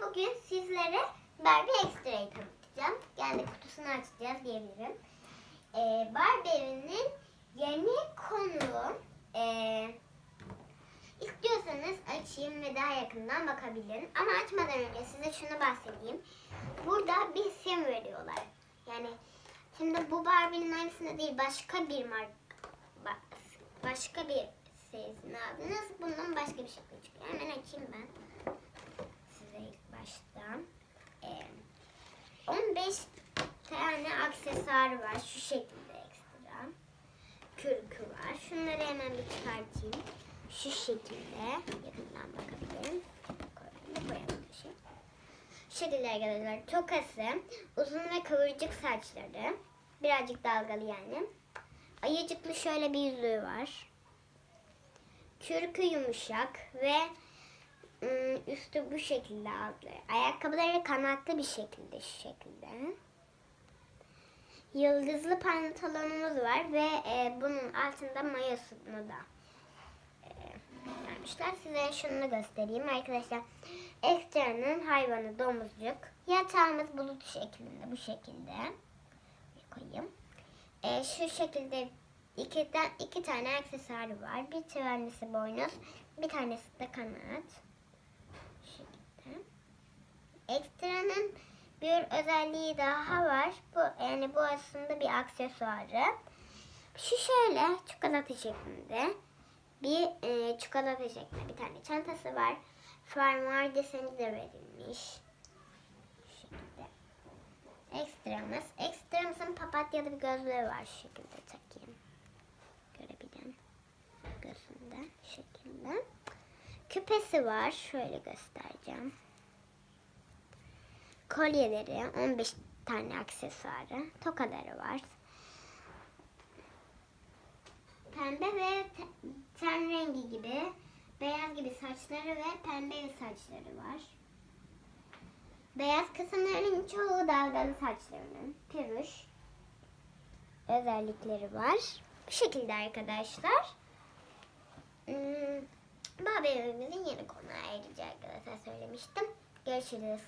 bugün sizlere Barbie Extra'yı tanıtacağım. Yani kutusunu açacağız diyebilirim. Ee, Barbie evinin yeni konuğu. Ee, istiyorsanız açayım ve daha yakından bakabilirim. Ama açmadan önce size şunu bahsedeyim. Burada bir sim veriyorlar. Yani şimdi bu Barbie'nin aynısında değil başka bir marka başka bir serisini aldınız. Bundan başka bir şekilde çıkıyor. Hemen açayım ben size ilk baştan. Ee, 15 tane aksesuar var. Şu şekilde ekstra. Kürkü var. Şunları hemen bir çıkartayım. Şu şekilde yakından bakabilirim. Koyalım, koyalım şey. Şu şekilde arkadaşlar. Tokası, uzun ve kıvırcık saçları. Birazcık dalgalı yani. Ayıcıklı şöyle bir yüzüğü var. Kürkü yumuşak ve ım, üstü bu şekilde altları. Ayakkabıları kanatlı bir şekilde şu şekilde. Yıldızlı pantolonumuz var ve e, bunun altında mayosunu da e, vermişler. Size şunu göstereyim arkadaşlar. Ekstra'nın hayvanı domuzcuk. Yatağımız bulut şeklinde bu şekilde. Koyayım. E, şu şekilde iki, iki tane aksesuarı var. Bir tanesi boynuz, bir tanesi de kanat. Şu şekilde. Ekstranın bir özelliği daha var. Bu yani bu aslında bir aksesuarı. Şu şöyle çikolata şeklinde bir e, çikolata şeklinde bir tane çantası var. Fermuar deseni de verilmiş. Şu şekilde. Ekstramız. Ekstramızın papatyalı bir gözlüğü var. Şu şekilde takayım. Görebilen. Gözünde. Şu şekilde. Küpesi var. Şöyle göstereceğim. Kolyeleri. 15 tane aksesuarı. Tokaları var. Pembe ve te- ten rengi gibi beyaz gibi saçları ve pembe saçları var. Beyaz kısımların çoğu dalgalı saçlarının pürüş özellikleri var. Bu şekilde arkadaşlar. Hmm, Barbie evimizin yeni konuğu ayrıca arkadaşlar söylemiştim. Görüşürüz.